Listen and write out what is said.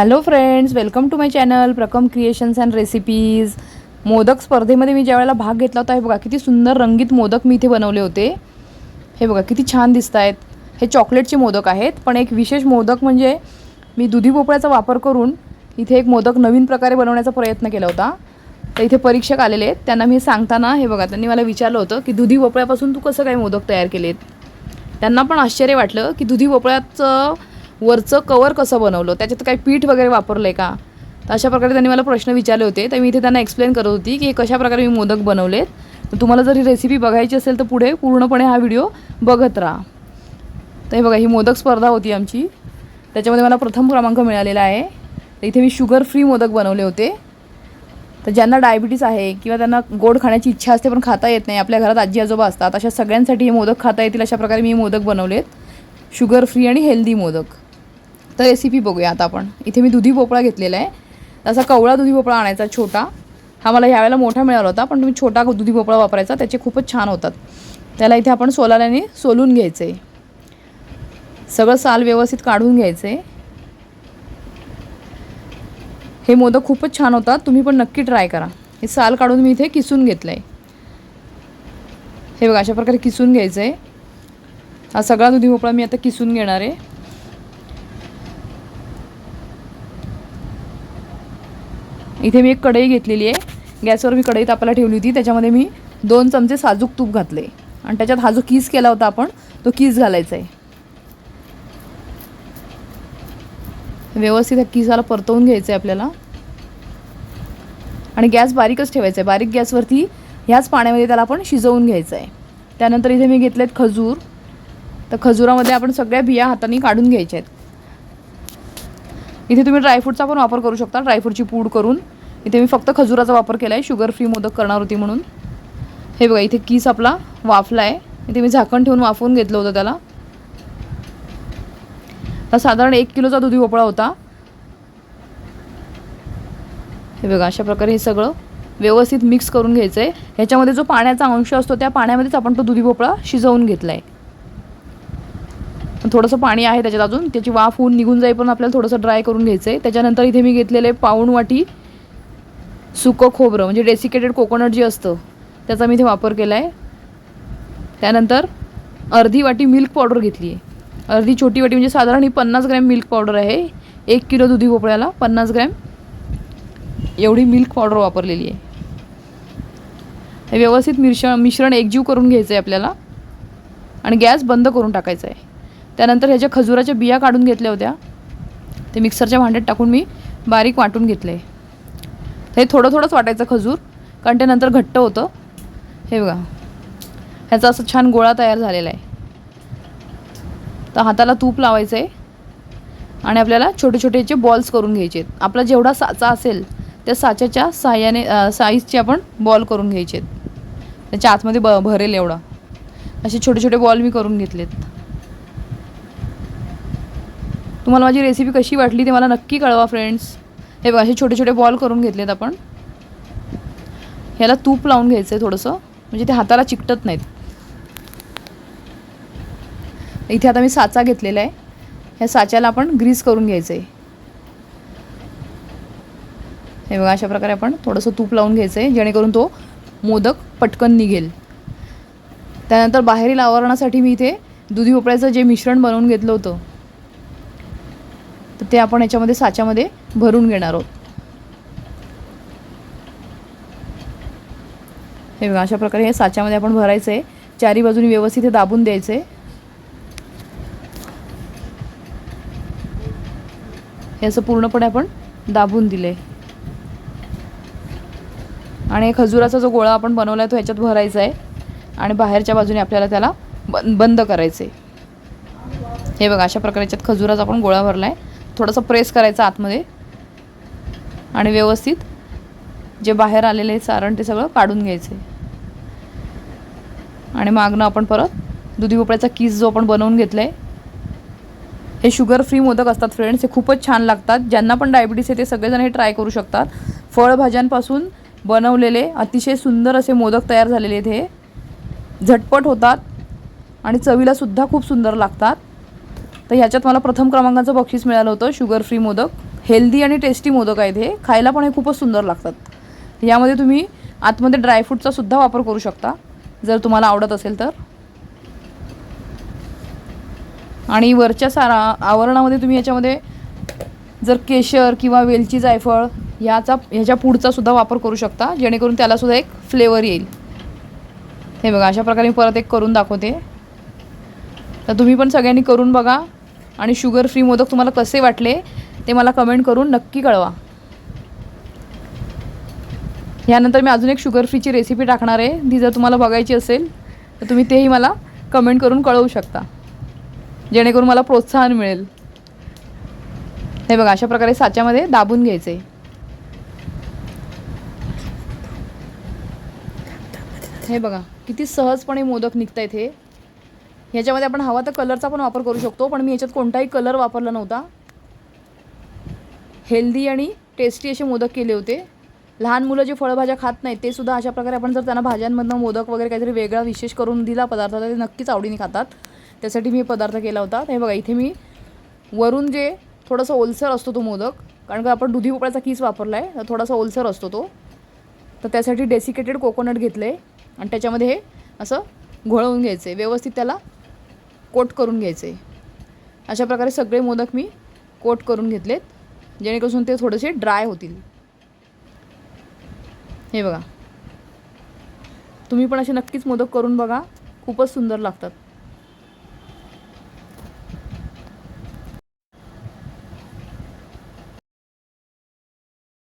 Hello friends welcome to my channel Prakam creations and recipes modak स्पर्धेमध्ये मी ज्यावेळेला भाग घेतला होता हे बघा किती सुंदर रंगीत मोदक मी इथे बनवले होते. हे बघा किती छान दिसत आहेत हे चॉकलेटचे मोदक आहेत पण एक विशेष मोदक म्हणजे मी दुधी भोपळ्याचा वापर करून इथे एक मोदक नवीन प्रकारे बनवण्याचा प्रयत्न केला होता. तर इथे परीक्षक आलेले आहेत. त्यांना मी सांगताना हे बघा त्यांनी मला विचारलं होतं की दुधी भोपळ्यापासून तू कसं काय मोदक तयार केलेत? त्यांना पण आश्चर्य वाटलं की दुधी भोपळ्याचं वरचं कवर कसं बनवलं? त्याच्यात काही पीठ वगैरे वापरलं आहे का? तर अशा प्रकारे त्यांनी मला प्रश्न विचारले होते. तर मी इथे त्यांना एक्सप्लेन करत होती की कशाप्रकारे कशा प्रकारे मी मोदक बनवलेत. तर तुम्हाला जर ही रेसिपी बघायची असेल तर पुढे पूर्णपणे हा व्हिडिओ बघत राहा. तर हे बघा ही मोदक स्पर्धा होती आमची. त्याच्यामध्ये मला प्रथम क्रमांक मिळालेला आहे. तर इथे मी शुगर फ्री मोदक बनवले होते. तर ज्यांना डायबिटीस आहे किंवा त्यांना गोड खाण्याची इच्छा असते पण खाता येत नाही आपल्या घरात आजी आजोबा असतात अशा सगळ्यांसाठी हे मोदक खाता येतील अशा प्रकारे मी मोदक बनवलेत. शुगर फ्री आणि हेल्दी मोदक. तर रेसिपी बघूया आता आपण. इथे मी दुधी भोपळा घेतलेला आहे. तसा कवळा दुधी भोपळा आणायचा छोटा. हा मला यावेळेला मोठा मिळाला होता पण तुम्ही छोटा दुधी भोपळा वापरायचा त्याचे खूपच छान होतात. त्याला इथे आपण सोलाल्याने सोलून घ्यायचं. आहे सगळं साल व्यवस्थित काढून घ्यायचं. आहे हे मोदक खूपच छान होतात तुम्ही पण नक्की ट्राय करा. हे साल काढून मी इथे किसून घेतलं आहे हे बघा अशा प्रकारे किसून घ्यायचं आहे हा सगळा दुधी भोपळा मी आता किसून घेणार आहे. इथे मी एक कढई घेतलेली आहे. गॅसवर मी कढई तापायला ठेवली होती. त्याच्यामध्ये मी दोन चमचे साजूक तूप घातले. आणि त्याच्यात हा जो कीस केला होता आपण तो कीस घालायचा आहे. व्यवस्थित ह्या किसाला परतवून घ्यायचं आहे आपल्याला. आणि गॅस बारीकच ठेवायचा आहे बारीक गॅसवरती ह्याच पाण्यामध्ये त्याला आपण शिजवून घ्यायचं आहे त्यानंतर इथे मी घेतलेत खजूर. तर खजुरामध्ये आपण सगळ्या बिया हाताने काढून घ्यायच्या आहेत इथे तुम्ही ड्रायफ्रूटचा पण वापर करू शकता. ड्रायफ्रूटची पूड करून. इथे मी फक्त खजुराचा वापर केला आहे शुगर फ्री मोदक करणार होती म्हणून. हे बघा इथे कीस आपला वाफला आहे इथे मी झाकण ठेवून वाफवून घेतलं होतं त्याला. तर साधारण एक किलोचा दुधी भोपळा होता. हे बघा अशा प्रकारे हे सगळं व्यवस्थित मिक्स करून घ्यायचं आहे ह्याच्यामध्ये जो पाण्याचा अंश असतो त्या पाण्यामध्येच आपण तो दुधी भोपळा शिजवून घेतला आहे थोडंसं पाणी आहे त्याच्यात अजून. त्याची वाफ होऊन निघून जाई पण आपल्याला थोडंसं ड्राय करून घ्यायचं आहे त्याच्यानंतर इथे मी घेतलेलं आहे पाऊण वाटी सुकं खोबरं म्हणजे डेसिकेटेड कोकोनट जे असतं त्याचा मी इथे वापर केला आहे त्यानंतर अर्धी वाटी मिल्क पावडर घेतली आहे अर्धी छोटी वाटी म्हणजे साधारण ही पन्नास ग्रॅम मिल्क पावडर आहे. एक किलो दुधी भोपळ्याला पन्नास ग्रॅम एवढी मिल्क पावडर वापरलेली आहे. हे व्यवस्थित मिश्रण मिश्रण एकजीव करून घ्यायचं आहे आपल्याला. आणि गॅस बंद करून टाकायचा आहे त्यानंतर ह्याच्या खजुराच्या बिया काढून घेतल्या होत्या. ते मिक्सरच्या भांड्यात टाकून मी बारीक वाटून घेतले. हे थोडं थोडंच वाटायचं खजूर कारण ते नंतर घट्ट होतं. हे बघा. ह्याचा असं छान गोळा तयार झालेला आहे. तर हाताला तूप लावायचं आहे आणि आपल्याला छोटे छोटे याचे बॉल्स करून घ्यायचे आहेत आपला जेवढा साचा असेल त्या साच्याच्या साह्याने साईजचे आपण बॉल करून घ्यायचे आहेत त्याच्या आतमध्ये ब भरेल एवढा. असे छोटे छोटे बॉल मी करून घेतलेत. तुम्हाला माझी रेसिपी कशी वाटली ते मला नक्की कळवा फ्रेंड्स हे बघा असे छोटे छोटे बॉल करून घेतलेत आपण. ह्याला तूप लावून घ्यायचं आहे थोडंसं. म्हणजे ते हाताला चिकटत नाहीत. इथे आता मी साचा घेतलेला आहे. ह्या साच्याला आपण ग्रीस करून घ्यायचं आहे हे बघा अशा प्रकारे आपण थोडंसं तूप लावून घ्यायचं आहे जेणेकरून तो मोदक पटकन निघेल. त्यानंतर बाहेरील आवरणासाठी मी इथे दुधी भोपळ्याचं जे मिश्रण बनवून घेतलं होतं तर ते आपण याच्यामध्ये साच्यामध्ये भरून घेणार आहोत. हे बघा अशा प्रकारे हे साच्यामध्ये आपण भरायचं आहे चारी बाजूनी व्यवस्थित हे दाबून द्यायचं आहे हे असं पूर्णपणे आपण दाबून दिले आणि खजुराचा जो गोळा आपण बनवला आहे तो ह्याच्यात भरायचा आहे आणि बाहेरच्या बाजूने आपल्याला त्याला बंद करायचं आहे हे बघा अशा प्रकारे याच्यात खजुराचा आपण गोळा भरला आहे थोडंसं प्रेस करायचं आतमध्ये आणि व्यवस्थित जे बाहेर आलेले सारण ते सगळं काढून घ्यायचं. आणि मागणं आपण परत दुधी भोपळ्याचा किस जो आपण बनवून घेतला आहे हे शुगर फ्री मोदक असतात फ्रेंड्स हे खूपच छान लागतात. ज्यांना पण डायबिटीस आहे ते सगळेजण हे ट्राय करू शकतात. फळभाज्यांपासून बनवलेले अतिशय सुंदर असे मोदक तयार झालेले आहेत हे. झटपट होतात आणि चवीलासुद्धा खूप सुंदर लागतात. तर ह्याच्यात मला प्रथम क्रमांकाचं बक्षीस मिळालं होतं शुगर फ्री मोदक. हेल्दी आणि टेस्टी मोदक आहेत हे. खायला पण हे खूपच सुंदर लागतात. यामध्ये तुम्ही आतमध्ये ड्रायफ्रूटचा सुद्धा वापर करू शकता. जर तुम्हाला आवडत असेल तर. आणि वरच्या सारा आवरणामध्ये तुम्ही याच्यामध्ये जर केशर किंवा वेलची जायफळ ह्याचा ह्याच्या पुढचा सुद्धा वापर करू शकता. जेणेकरून त्यालासुद्धा एक फ्लेवर येईल. हे बघा अशा प्रकारे मी परत एक करून दाखवते. तर तुम्ही पण सगळ्यांनी करून बघा. आणि शुगर फ्री मोदक तुम्हाला कसे वाटले ते मला कमेंट करून नक्की कळवा. यानंतर मी अजून एक शुगर फ्रीची रेसिपी टाकणार आहे. ती जर तुम्हाला बघायची असेल तर तुम्ही तेही मला कमेंट करून कळवू शकता. जेणेकरून मला प्रोत्साहन मिळेल. हे बघा अशा प्रकारे साच्यामध्ये दाबून घ्यायचे. हे बघा किती सहजपणे मोदक निघत आहेत हे. ह्याच्यामध्ये आपण हवा तर कलरचा पण वापर करू शकतो पण मी याच्यात कोणताही कलर वापरला नव्हता. हेल्दी आणि टेस्टी असे मोदक केले होते. लहान मुलं जे फळभाज्या खात नाहीत ते सुद्धा अशा प्रकारे आपण जर त्यांना भाज्यांमधनं मोदक वगैरे काहीतरी वेगळा विशेष करून दिला पदार्थ तर ते नक्कीच आवडीने खातात. त्यासाठी मी हे पदार्थ केला होता. हे बघा इथे मी वरून जे थोडंसं ओलसर असतो तो मोदक कारण का आपण दुधी भोपळ्याचा कीस वापरला आहे तर थोडासा ओलसर असतो तो. तर त्यासाठी डेसिकेटेड कोकोनट घेतलं आहे आणि त्याच्यामध्ये हे असं घोळवून घ्यायचं आहे व्यवस्थित त्याला कोट करून घ्यायचे. अशा प्रकारे सगळे मोदक मी कोट करून घेतलेत जेणेकरून ते थोडेसे ड्राय होतील. हे बघा. तुम्ही पण असे नक्कीच मोदक करून बघा. खूपच सुंदर लागतात.